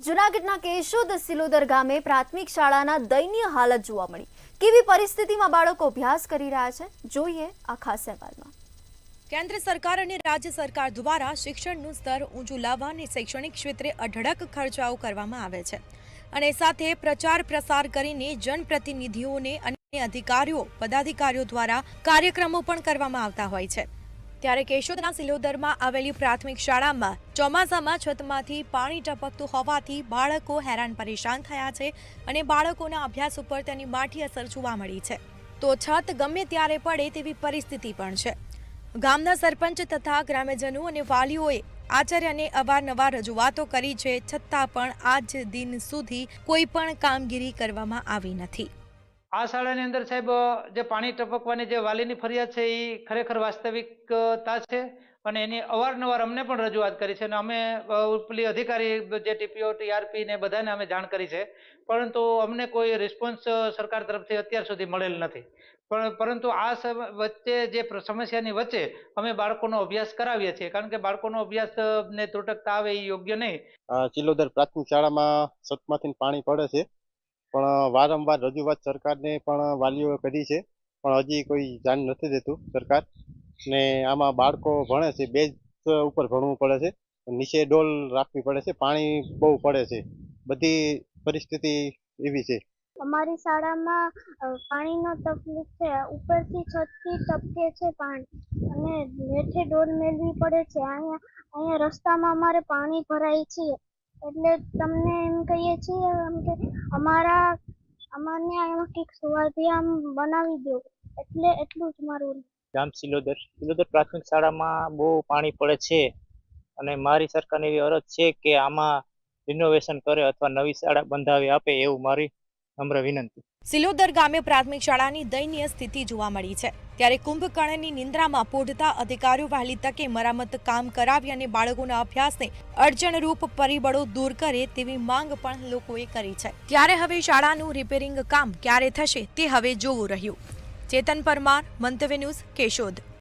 જૂનાગઢના કેશોદ સિલોદર ગામે પ્રાથમિક શાળાના દયનીય હાલત જોવા મળી. કેવી પરિસ્થિતિમાં બાળકો અભ્યાસ કરી રહ્યા છે, જોઈએ આ ખાસ અહેવાલમાં. કેન્દ્ર સરકાર અને રાજ્ય સરકાર દ્વારા શિક્ષણનું સ્તર ઊંચું લાવવા અને શૈક્ષણિક ક્ષેત્રે અઢળક ખર્ચાઓ કરવામાં આવે છે. અને સાથે પ્રચાર પ્રસાર કરીને જનપ્રતિનિધિઓને અને અધિકારીઓ, પદાધિકારીઓ દ્વારા કાર્યક્રમો પણ કરવામાં આવતા હોય છે. ત્યારે કેશોદના સિલોદરમાં આવેલી પ્રાથમિક શાળામાં ચોમાસામાં છતમાંથી પાણી ટપકતું હોવાથી બાળકો હેરાન પરેશાન થયા છે અને બાળકોના અભ્યાસ ઉપર તેની માઠી અસર જોવા મળી છે. તો છત ગમે ત્યારે પડે તેવી પરિસ્થિતિ પણ છે. ગામના સરપંચ તથા ગ્રામ્યજનો અને વાલીઓએ આચાર્યને અવારનવાર રજૂઆતો કરી છે, છતાં પણ આજ દિન સુધી કોઈ પણ કામગીરી કરવામાં આવી નથી. આ શાળાની અંદર સાહેબ, જે પાણી ટપકવાની જે વાલીની ફરિયાદ છે એ ખરેખર વાસ્તવિકતા છે અને એની અવારનવાર અમને પણ રજૂઆત કરી છે અને અમે ઉપલી અધિકારી જે ટીપીઓ, ટીઆરપી ને બધાને અમે જાણ કરી છે. પરંતુ અમને કોઈ રિસ્પોન્સ સરકાર તરફથી અત્યાર સુધી મળેલ નથી. પણ પરંતુ આ વચ્ચે જે સમસ્યાની વચ્ચે અમે બાળકોનો અભ્યાસ કરાવીએ છીએ. કારણ કે બાળકોનો અભ્યાસ ને ત્રુટકતા આવે એ યોગ્ય નહીં. ચિલોદર પ્રાથમિક શાળામાં સતમાંથી પાણી પડે છે. પણ વારંવાર રજૂઆત સરકારને પણ વાલીઓએ કરી છે. પણ હજી કોઈ ધ્યાન નથી દેતું સરકાર ને આમાં બાળકો ભણે છે, બેઝ ઉપર ભણવું પડે છે. નીચે ડોલ રાખવી પડે છે, પાણી બહુ પડે છે. બધી પરિસ્થિતિ એવી છે. અમારી શાળામાં પાણીનો તકલીફ છે. ઉપરથી છતથી ટપકે છે પાણી. અને હેઠે ડોલ મેળવી પડે છે. અહીંયા અહીંયા રસ્તામાં અમારે પાણી ભરાય છે. એટલે તમને એમ કહીએ છીએ એમ કે અમારા, અમારને આમાં કંઈક આમ બનાવી દો. એટલે એટલું જ મારું. ગામ સિલોદર સિલોદર પ્રાથમિક શાળામાં બહુ પાણી પડે છે અને મારી સરકારની એવી અરજ છે કે આમાં રિનોવેશન કરે અથવા નવી શાળા બંધાવી આપે એવું મારી નમ્ર વિનંતી. સિલોદર ગામે પ્રાથમિક શાળાની દયનીય સ્થિતિ જોવા મળી છે. ત્યારે કુંભકર્ણની નિંદ્રામાં પોઢતા અધિકારીઓ વહેલી તકે મરામત કામ કરાવી અને બાળકોના અભ્યાસને અડચણરૂપ પરિબળો દૂર કરે તેવી માંગ પણ લોકોએ કરી છે. ત્યારે હવે શાળાનું રિપેરિંગ કામ ક્યારે થશે તે હવે જોવું રહ્યું. ચેતન પરમાર, મંતવ્ય ન્યૂઝ કેશોદ.